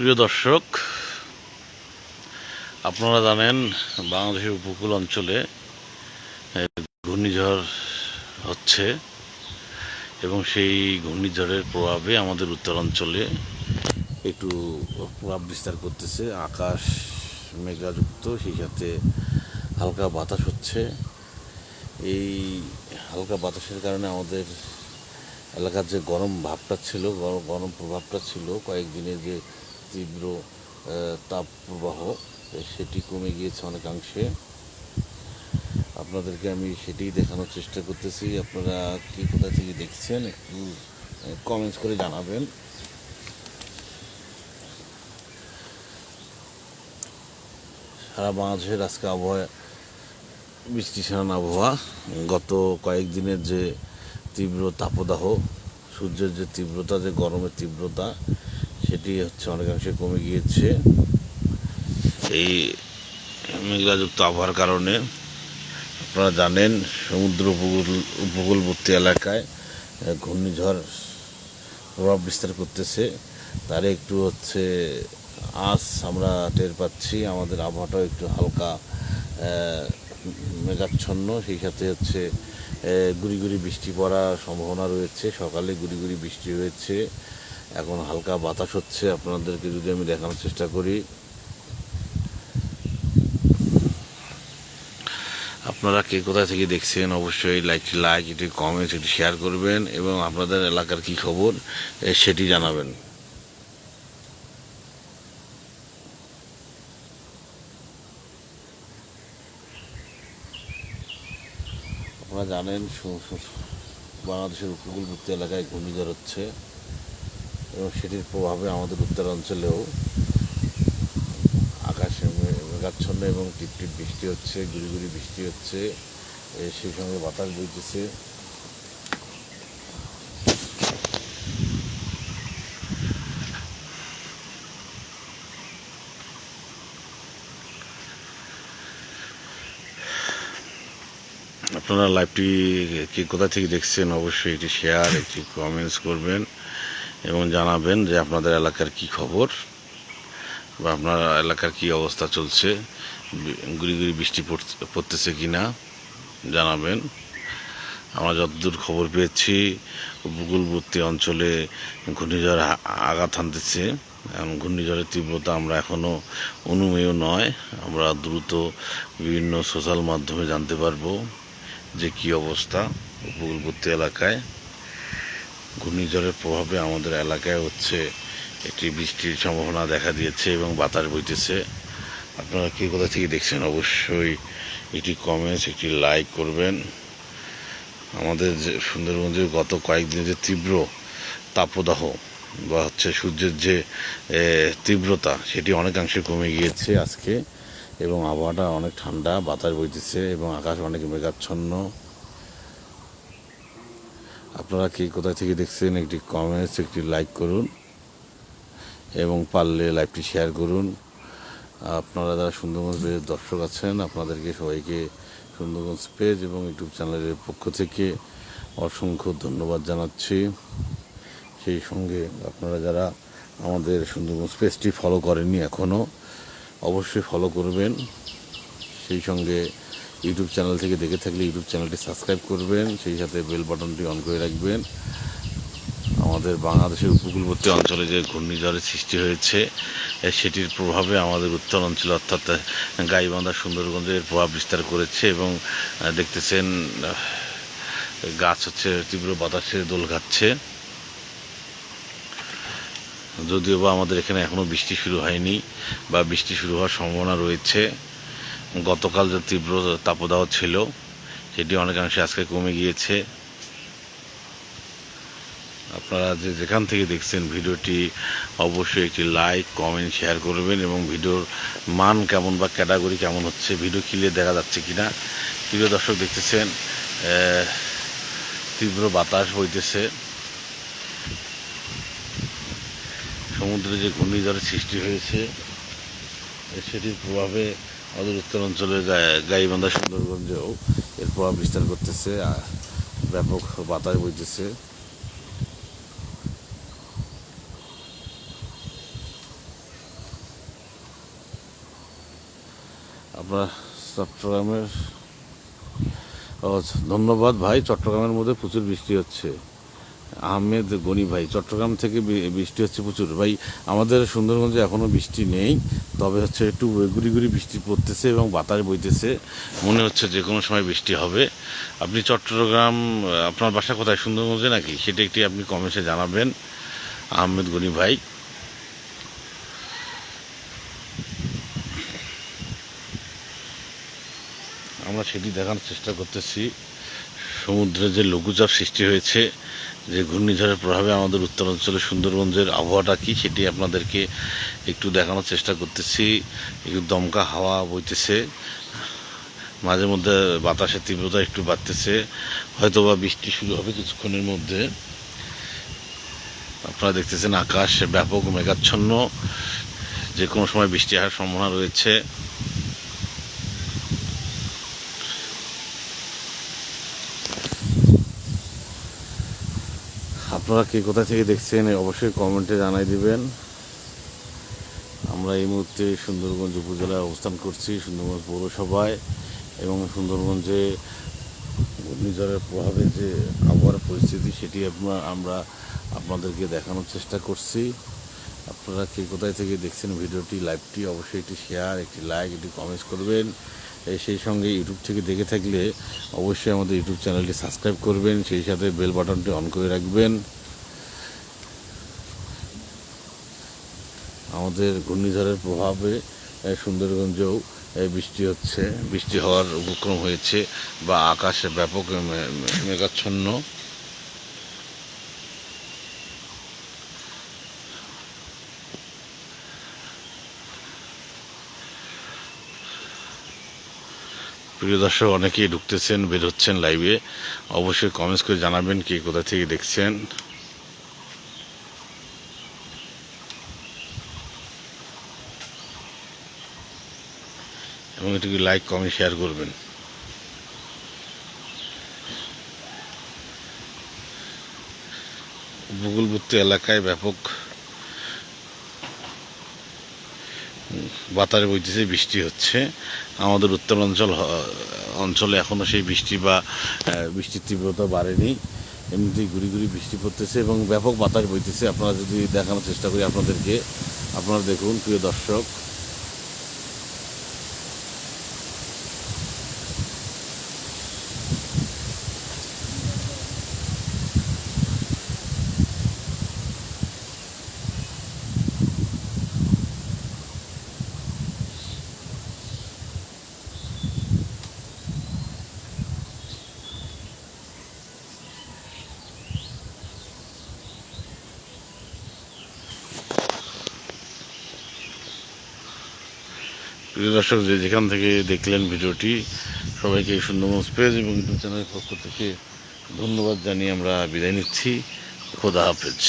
প্রিয় দর্শক, আপনারা জানেন বাংলাদেশের উপকূল অঞ্চলে ঘূর্ণিঝড় হচ্ছে এবং সেই ঘূর্ণিঝড়ের প্রভাবে আমাদের উত্তরাঞ্চলে একটু প্রভাব বিস্তার করতেছে। আকাশ মেঘাযুক্ত, সেই সাথে হালকা বাতাস হচ্ছে। এই হালকা বাতাসের কারণে আমাদের এলাকার যে গরম ভাবটা ছিল গরম গরম প্রভাবটা ছিল, কয়েকদিনের যে তীব্র তাপ প্রবাহ সেটি কমে গিয়েছে অনেকাংশে। আপনাদেরকে আমি সেটাই দেখানোর চেষ্টা করতেছি। আপনারা কি কোথা থেকে দেখছেন একটু কমেন্টস করে জানাবেন। সারা বাংলাদেশের আজকে আবহাওয়া বৃষ্টি ছাড়ান আবহাওয়া। গত কয়েকদিনের যে তীব্র তাপদাহ, সূর্যের যে তীব্রতা, যে গরমের তীব্রতা সেটি হচ্ছে অনেকাংশে কমে গিয়েছে। এই মেঘলাযুক্ত আবহাওয়ার কারণে আপনারা জানেন সমুদ্র উপকূল, উপকূলবর্তী এলাকায় ঘূর্ণিঝড় প্রভাব বিস্তার করতেছে। তার একটু হচ্ছে আজ আমরা টের পাচ্ছি। আমাদের আবহাওয়াটাও একটু হালকা মেঘাচ্ছন্ন। সেই সাথে হচ্ছে গুড়ি গুড়ি বৃষ্টি পড়ার সম্ভাবনা রয়েছে। সকালে গুড়ি গুড়ি বৃষ্টি হয়েছে। এখন হালকা বাতাস হচ্ছে, আপনাদেরকে যদি আমি দেখানোর চেষ্টা করি। আপনারা কে কোথা থেকে দেখছেন, অবশ্যই লাইক লাইক এটি কমেন্টস এটি শেয়ার করবেন এবং আপনাদের এলাকার কি খবর সেটি জানাবেন। আপনারা জানেন বাংলাদেশের উপকূলবর্তী এলাকায় ঘূর্ণিঝড় হচ্ছে। এবং সেটির প্রভাবে আমাদের উত্তরাঞ্চলেও আকাশে মেঘাচ্ছন্ন এবং টিপটিপ বৃষ্টি হচ্ছে গুড়ি বৃষ্টি হচ্ছে সেই সঙ্গে বাতাস বইতেছে। আপনারা লাইভটি কি কোথা থেকে দেখছেন অবশ্যই এটি শেয়ার, একটি কমেন্টস করবেন। এবং জানাবেন যে আপনাদের এলাকার কি খবর বা আপনার এলাকার কি অবস্থা চলছে গুড়ি গুড়ি বৃষ্টি পড়তে- পড়তেছে কি না জানাবেন। আমরা যতদূর খবর পেয়েছি, উপকূলবর্তী অঞ্চলে ঘূর্ণিঝড় আঘাত হানতেছে। এবং ঘূর্ণিঝড়ের তীব্রতা আমরা এখনও অনুমেয় নয়। আমরা দ্রুত বিভিন্ন সোশ্যাল মাধ্যমে জানতে পারব যে কি অবস্থা উপকূলবর্তী এলাকায়। ঘূর্ণিঝড়ের প্রভাবে আমাদের এলাকায় হচ্ছে একটি বৃষ্টির সম্ভাবনা দেখা দিয়েছে এবং বাতাস বইতেছে। আপনারা কী কোথা থেকে দেখছেন? অবশ্যই একটি কমেন্টস একটি লাইক করবেন। আমাদের যে সুন্দরগঞ্জে গত কয়েকদিন যে তীব্র তাপদাহ বা হচ্ছে সূর্যের যে তীব্রতা, সেটি অনেকাংশে কমে গিয়েছে আজকে এবং আবহাওয়াটা অনেক ঠান্ডা, বাতাস বইতেছে এবং আকাশ অনেক মেঘাচ্ছন্ন। আপনারা কি কোথা থেকে দেখছেন, একটি কমেন্টস একটি লাইক করুন এবং পারলে লাইভটি শেয়ার করুন। আপনারা যারা সুন্দরগঞ্জ পেজের দর্শক আছেন, আপনাদেরকে সবাইকে সুন্দরগঞ্জ পেজ এবং ইউটিউব চ্যানেলের পক্ষ থেকে অসংখ্য ধন্যবাদ জানাচ্ছি। সেই সঙ্গে আপনারা যারা আমাদের সুন্দরগঞ্জ পেজটি ফলো করেননি এখনও অবশ্যই ফলো করবেন। সেই সঙ্গে ইউটিউব চ্যানেল থেকে দেখে থাকলে ইউটিউব চ্যানেলটি সাবস্ক্রাইব করবেন, সেই সাথে বেল বাটনটি অন করে রাখবেন। আমাদের বাংলাদেশের উপকূলবর্তী অঞ্চলে যে ঘূর্ণিঝড়ের সৃষ্টি হয়েছে সেটির প্রভাবে আমাদের উত্তর অঞ্চলে অর্থাৎ গাইবান্ধা সুন্দরগঞ্জের প্রভাব বিস্তার করেছে এবং দেখতেছেন গাছ হচ্ছে, তীব্র বাতাসে দোল খাচ্ছে। যদিও বা আমাদের এখানে এখনও বৃষ্টি শুরু হয়নি বা বৃষ্টি শুরু হওয়ার সম্ভাবনা রয়েছে। গতকাল যে তীব্র তাপদাহ ছিল, সেটি অনেকাংশে আজকে কমে গিয়েছে। আপনারা যে যেখান থেকে দেখছেন ভিডিওটি, অবশ্যই একটি লাইক, কমেন্ট, শেয়ার করবেন এবং ভিডিওর মান কেমন বা ক্যাটাগরি কেমন হচ্ছে, ভিডিও ক্লিয়ার দেখা যাচ্ছে কি না প্রিয় দর্শক দেখতেছেন তীব্র বাতাস বইতেছে। সমুদ্রে যে ঘূর্ণিঝড়ের সৃষ্টি হয়েছে, সেটির প্রভাবে আমাদের উত্তর অঞ্চলে গাইবান্ধা সুন্দরগঞ্জেও এর প্রভাব বিস্তার করতেছে ব্যাপক বাতাস বইতেছে। আপনার চট্টগ্রামের ধন্যবাদ ভাই, চট্টগ্রামের মধ্যে প্রচুর বৃষ্টি হচ্ছে। আহমেদ গনি ভাই, চট্টগ্রাম থেকে বৃষ্টি হচ্ছে প্রচুর। ভাই, আমাদের সুন্দরগঞ্জে এখনও বৃষ্টি নেই, তবে হচ্ছে একটু গুড়ি গুড়ি বৃষ্টি পড়তেছে এবং বাতাস বইতেছে। মনে হচ্ছে যে কোনো সময় বৃষ্টি হবে। আপনি চট্টগ্রাম আপনার বাসা কোথায়? সুন্দরগঞ্জে নাকি? সেটা একটি আপনি কমেন্টে জানাবেন। আহমেদ গনি ভাই। আমরা সেটি দেখানোর চেষ্টা করতেছি। সমুদ্রে যে লঘুচাপ সৃষ্টি হয়েছে, যে ঘূর্ণিঝড়ের প্রভাবে আমাদের উত্তরাঞ্চলে সুন্দরগঞ্জের আবহাওয়াটা কি সেটি আপনাদেরকে একটু দেখানোর চেষ্টা করতেছি। একটু দমকা হাওয়া বইতেছে, মাঝে মধ্যে বাতাসের তীব্রতা একটু বাড়তেছে হয়তো বা বৃষ্টি শুরু হবে কিছুক্ষণের মধ্যে। আপনারা দেখতেছেন আকাশ ব্যাপক মেঘাচ্ছন্ন যে কোনো সময় বৃষ্টি হওয়ার সম্ভাবনা রয়েছে। আপনারা কে কোথা থেকে দেখছেন, অবশ্যই কমেন্টে জানাই দিবেন। আমরা এই মুহূর্তে সুন্দরগঞ্জ উপজেলায় অবস্থান করছি, সুন্দরগঞ্জ পৌরসভায় এবং সুন্দরগঞ্জে ঘূর্ণিঝড়ের প্রভাবে যে আবহাওয়ার পরিস্থিতি, সেটি আপনার আমরা আপনাদেরকে দেখানোর চেষ্টা করছি। আপনারা কে কোথায় থেকে দেখছেন ভিডিওটি, লাইভটি অবশ্যই একটি শেয়ার, একটি লাইক, একটি কমেন্টস করবেন। সেই সঙ্গে ইউটিউব থেকে দেখে থাকলে অবশ্যই আমাদের ইউটিউব চ্যানেলটি সাবস্ক্রাইব করবেন, সেই সাথে বেল বাটনটি অন করে রাখবেন। আমাদের ঘূর্ণিঝড়ের প্রভাবে সুন্দরগঞ্জেও বৃষ্টি হচ্ছে। বৃষ্টি হওয়ার উপক্রম হয়েছে বা আকাশে ব্যাপক মেঘাচ্ছন্ন। প্রিয় দর্শক, অনেকেই ঢুকতেছেন, বের হচ্ছেন লাইভে। অবশ্যই কমেন্টস করে জানাবেন কে কোথা থেকে দেখছেন। এবং এটিকে লাইক কমেন্ট শেয়ার করবেন। উপকূলবর্তী এলাকায় ব্যাপক বাতারে বইতেছে, বৃষ্টি হচ্ছে। আমাদের উত্তরাঞ্চল অঞ্চলে এখনও সেই বৃষ্টি বা বৃষ্টির তীব্রতা বাড়েনি। এমনিতেই গুড়ি গুড়ি বৃষ্টি পড়তেছে এবং ব্যাপক বাতাস বইতেছে। আপনারা যদি দেখানোর চেষ্টা করি আপনাদেরকে, আপনারা দেখুন, প্রিয় দর্শক। প্রিয় দর্শক, যে যেখান থেকে দেখলেন ভিডিওটি, সবাইকে সুন্দরবন পেজ এবং ইউটিউব চ্যানেলের পক্ষ থেকে ধন্যবাদ জানিয়ে আমরা বিদায় নিচ্ছি। খোদা হাফেজ।